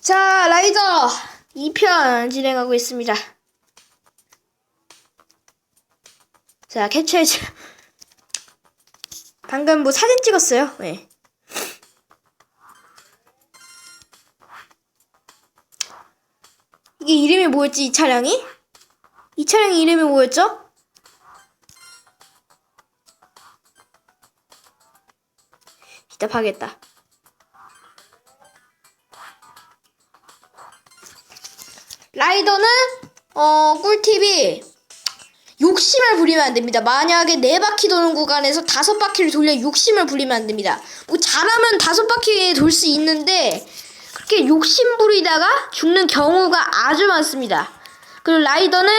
자, 라이더 2편 진행하고 있습니다. 자, 캡처해줘. 방금 뭐 사진 찍었어요. 네. 이게 이름이 뭐였지, 이 차량이? 이 차량의 이름이 뭐였죠? 답하겠다. 라이더는 어 꿀팁이 욕심을 부리면 안 됩니다. 만약에 네 바퀴 도는 구간에서 다섯 바퀴를 돌려 욕심을 부리면 안 됩니다. 뭐 잘하면 다섯 바퀴 돌 수 있는데 그렇게 욕심 부리다가 죽는 경우가 아주 많습니다. 그리고 라이더는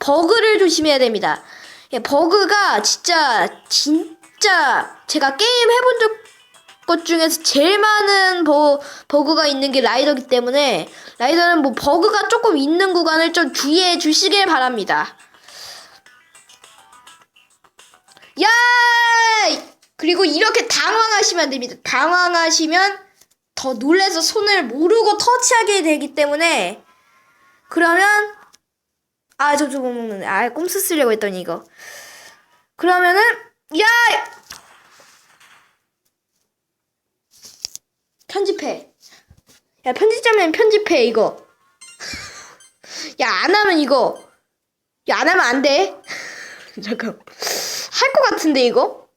버그를 조심해야 됩니다. 예, 버그가 진짜 진짜 제가 게임 해본 적 것 중에서 제일 많은 버, 버그가 있는 게 라이더기 때문에 라이더는 뭐 버그가 조금 있는 구간을 좀 주의해 주시길 바랍니다. 야! 그리고 이렇게 당황하시면 안 됩니다. 당황하시면 더 놀래서 손을 모르고 터치하게 되기 때문에 그러면 아 저저 못 먹는데 아 꼼수 쓰려고 했더니 이거 그러면은 야 편집해. 야, 편집자면 편집해, 이거. 야, 안 하면 이거. 야, 안 하면 안 돼. 잠깐. 할 것 같은데, 이거?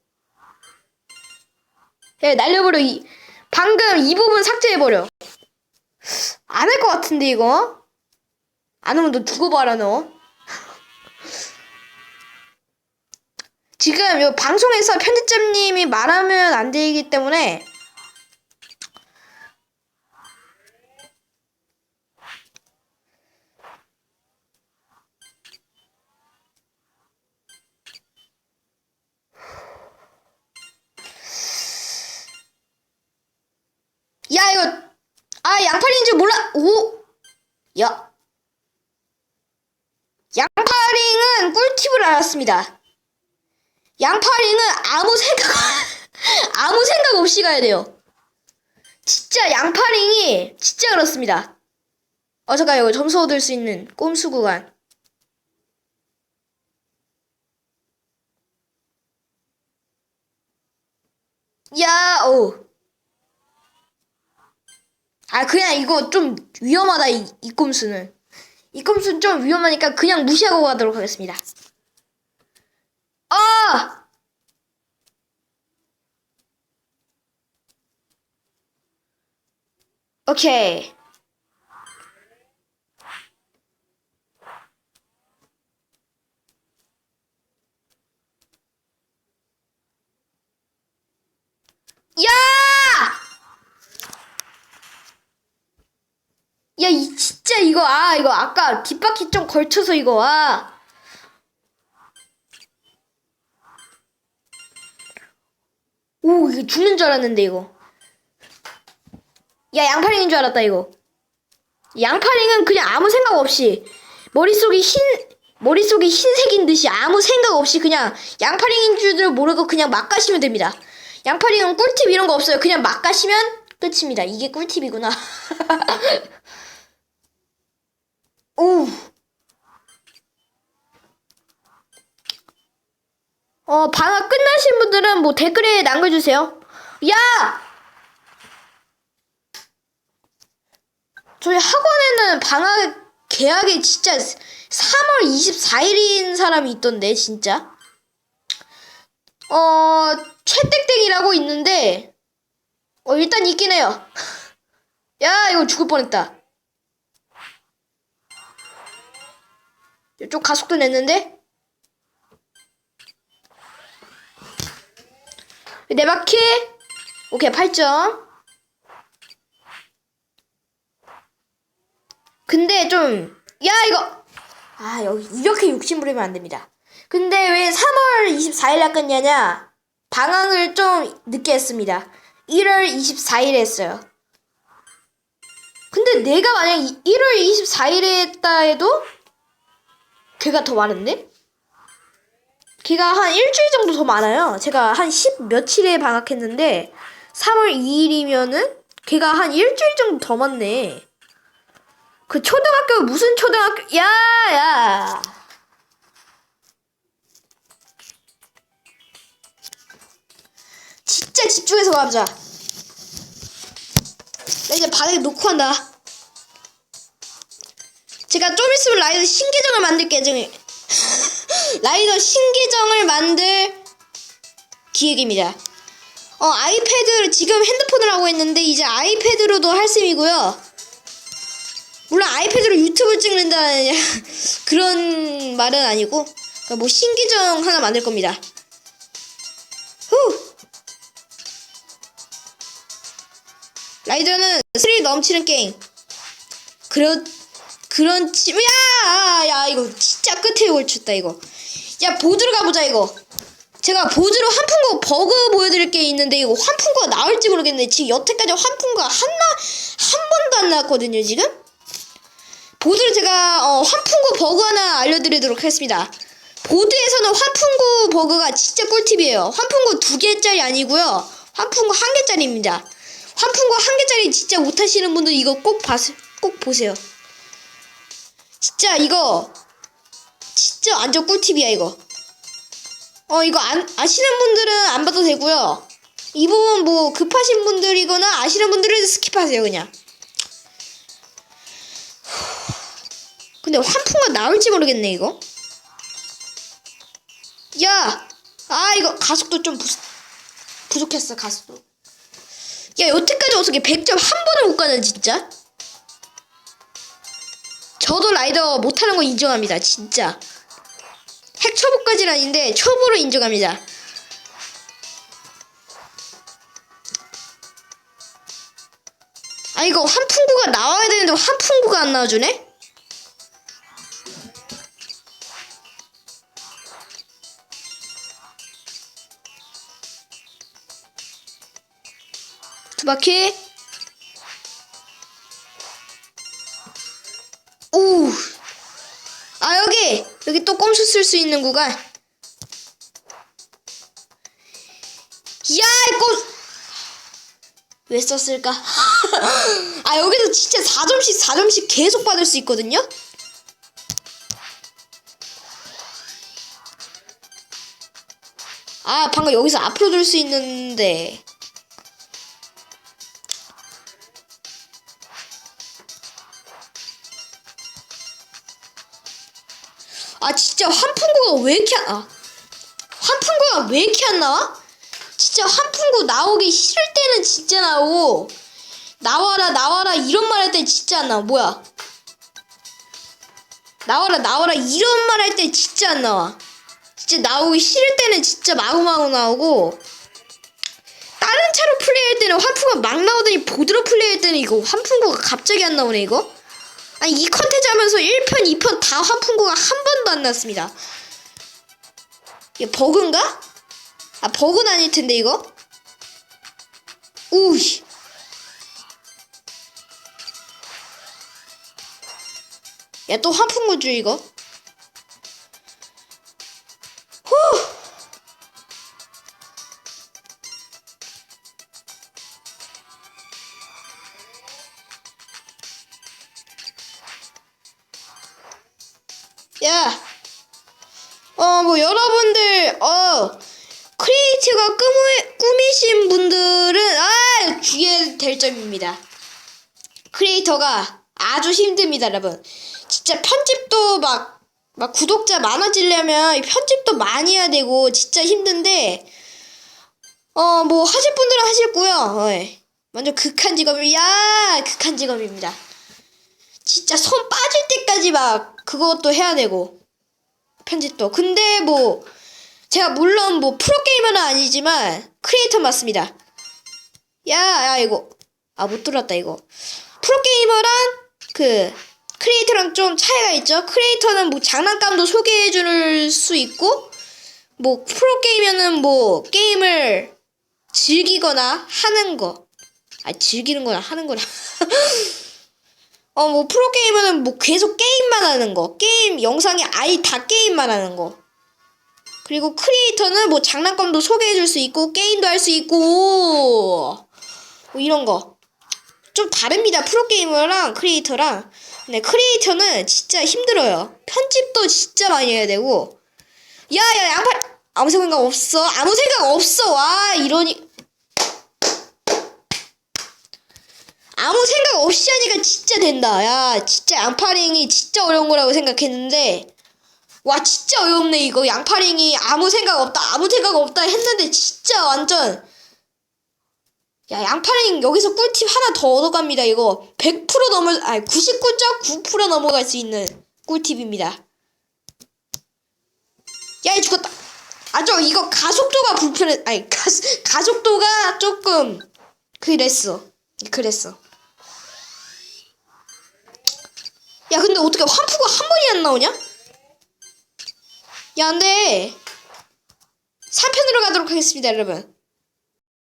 야, 날려버려. 이, 방금 이 부분 삭제해버려. 안 할 것 같은데, 이거? 안 하면 너 두고 봐라, 너. 지금 요 방송에서 편집자님이 말하면 안 되기 때문에 야 이거 아 양파리인 오 야. 양파링은 꿀팁을 알았습니다. 양파링은 아무 생각 아무 생각 없이 가야 돼요. 진짜 양파링이 진짜 그렇습니다. 어 잠깐 이거 점수 얻을 수 있는 꼼수 구간. 야, 오. 아 그냥 이거 좀 위험하다 이, 이 꼼수는. 이 꼼수는 좀 위험하니까 그냥 무시하고 가도록 하겠습니다. 아 오케이 야! 야, 이 진짜 이거 아 이거 아까 뒷바퀴 좀 걸쳐서 이거 아. 오, 이거 죽는 줄 알았는데 이거. 야, 양파링인 줄 알았다 이거. 양파링은 그냥 아무 생각 없이 머릿속이 흰 머릿속이 흰색인 듯이 아무 생각 없이 그냥 양파링인 줄도 모르고 그냥 막 가시면 됩니다. 양파링은 꿀팁 이런 거 없어요. 그냥 막 가시면 끝입니다. 이게 꿀팁이구나. 오. 어, 방학 끝나신 분들은 뭐 댓글에 남겨주세요. 야! 저희 학원에는 방학 개학이 진짜 3월 24일인 사람이 있던데, 진짜. 어, 최땡땡이라고 있는데, 어, 일단 있긴 해요. 야, 이거 죽을 뻔했다. 이쪽 가속도 냈는데? 네 바퀴? 오케이, 8점. 근데 좀, 야, 이거! 아, 여기, 이렇게 욕심 부리면 안 됩니다. 근데 왜 3월 24일 날 끝냐냐? 방학을 좀 늦게 했습니다. 1월 24일에 했어요. 근데 내가 만약 1월 24일에 했다 해도 걔가 더 많은데? 걔가 한 일주일 정도 더 많아요. 제가 한 10 며칠에 방학했는데 3월 2일이면은 걔가 한 일주일 정도 더 많네. 그 초등학교 무슨 초등학교? 야 야. 진짜 집중해서 가보자. 나 이제 바닥에 놓고 한다. 제가 좀 있으면 라이더 신계정을 만들 계정이 라이더 신계정을 만들 기획입니다 어 아이패드 지금 핸드폰을 하고 있는데 이제 아이패드로도 할 셈이고요 물론 아이패드로 유튜브 찍는다는 그런 말은 아니고 그러니까 뭐 신기정 하나 만들 겁니다. 후. 라이더는 스릴 넘치는 게임. 그런 그런 치. 야, 야 이거 진짜 끝에 올쳤다 이거. 야 보드로 가보자 이거. 제가 보드로 환풍구 버그 보여드릴 게 있는데 이거 환풍구가 나올지 모르겠네. 지금 여태까지 환풍구가 한나 한 번도 안 나왔거든요 지금. 보드를 제가 어, 환풍구 버그 하나 알려드리도록 하겠습니다. 보드에서는 환풍구 버그가 진짜 꿀팁이에요. 환풍구 두 개짜리 아니고요. 환풍구 한 개짜리입니다. 환풍구 한 개짜리 진짜 못하시는 분들 이거 꼭 봐, 꼭 보세요. 진짜 이거 진짜 완전 꿀팁이야 이거. 어 이거 안, 아시는 분들은 안 봐도 되고요. 이 부분 뭐 급하신 분들이거나 아시는 분들은 스킵하세요 그냥. 근데 환풍가 나올지 모르겠네 이거. 야, 아 이거 가속도 좀 부, 부족했어 가속도. 야 여태까지 어떻게 100점 한 번을 못 가는 진짜? 저도 라이더 못하는 거 인정합니다 진짜. 핵 초보까지는 아닌데 초보로 인정합니다. 아 이거 환풍구가 나와야 되는데 환풍구가 안 나와주네? 두 바퀴. 꼼수 쓸수 있는 구간. 야 이거 왜 썼을까? 아 여기서 진짜 4점씩 4점씩 계속 받을 수 있거든요. 아 방금 여기서 앞으로 돌 수 있는데. 아 진짜 환풍구가 왜 이렇게 안, 아 환풍구가 왜 이렇게 안 나와? 진짜 환풍구 나오기 싫을 때는 진짜 나오고 나와라 나와라 이런 말 할 때 진짜 안 나와. 뭐야? 나와라 나와라 이런 말 할 때 진짜 안 나와. 진짜 나오기 싫을 때는 진짜 마구마구 나오고 다른 차로 플레이할 때는 환풍구가 막 나오더니 보드로 플레이할 때는 이거 환풍구가 갑자기 안 나오네 이거 아니 이 컨텐츠 하면서 1편 2편 다 환풍구가 한 번도 안 났습니다. 이게 버그인가? 아 버그는 아닐 텐데 이거? 우씨. 야또 환풍구주 이거 크리에이티가 꾸미, 꾸미신 분들은, 아, 주의해야 될 점입니다. 크리에이터가 아주 힘듭니다, 여러분. 진짜 편집도 막, 막 구독자 많아지려면 편집도 많이 해야 되고, 진짜 힘든데, 어, 뭐, 하실 분들은 하실고요. 어, 예. 완전 극한 직업이 야, 극한 직업입니다. 진짜 손 빠질 때까지 막 그것도 해야 되고 편집도 근데 뭐 제가 물론 뭐 프로게이머는 아니지만 크리에이터 맞습니다. 야 야 이거. 아 못 들었다 이거. 프로게이머랑 그 크리에이터랑 좀 차이가 있죠. 크리에이터는 뭐 장난감도 소개해 줄 수 있고 뭐 프로게이머는 뭐 게임을 즐기거나 하는 거. 아 즐기는 거나 하는 거나. 어, 뭐, 프로게이머는 뭐 계속 게임만 하는 거. 게임, 영상이 아예 다 게임만 하는 거. 그리고 크리에이터는 뭐 장난감도 소개해줄 수 있고, 게임도 할 수 있고, 뭐 이런 거. 좀 다릅니다. 프로게이머랑 크리에이터랑. 네, 크리에이터는 진짜 힘들어요. 편집도 진짜 많이 해야 되고. 야, 야, 양팔! 아무 생각 없어. 아무 생각 없어. 와, 이러니. 아무 생각 없이 하니까 진짜 된다. 야, 진짜 양파링이 진짜 어려운 거라고 생각했는데. 와, 진짜 어렵네, 이거. 양파링이 아무 생각 없다, 아무 생각 없다 했는데, 진짜 완전. 야, 양파링 여기서 꿀팁 하나 더 얻어갑니다. 이거 100% 넘을 아니 99.9% 넘어갈 수 있는 꿀팁입니다. 야, 이 죽었다. 아, 저 이거 가속도가 불편해. 아니, 가, 가속도가 조금 그랬어. 그랬어. 야, 근데 어떻게 환프가 한 번이 안 나오냐? 야, 근데 3편으로 가도록 하겠습니다, 여러분.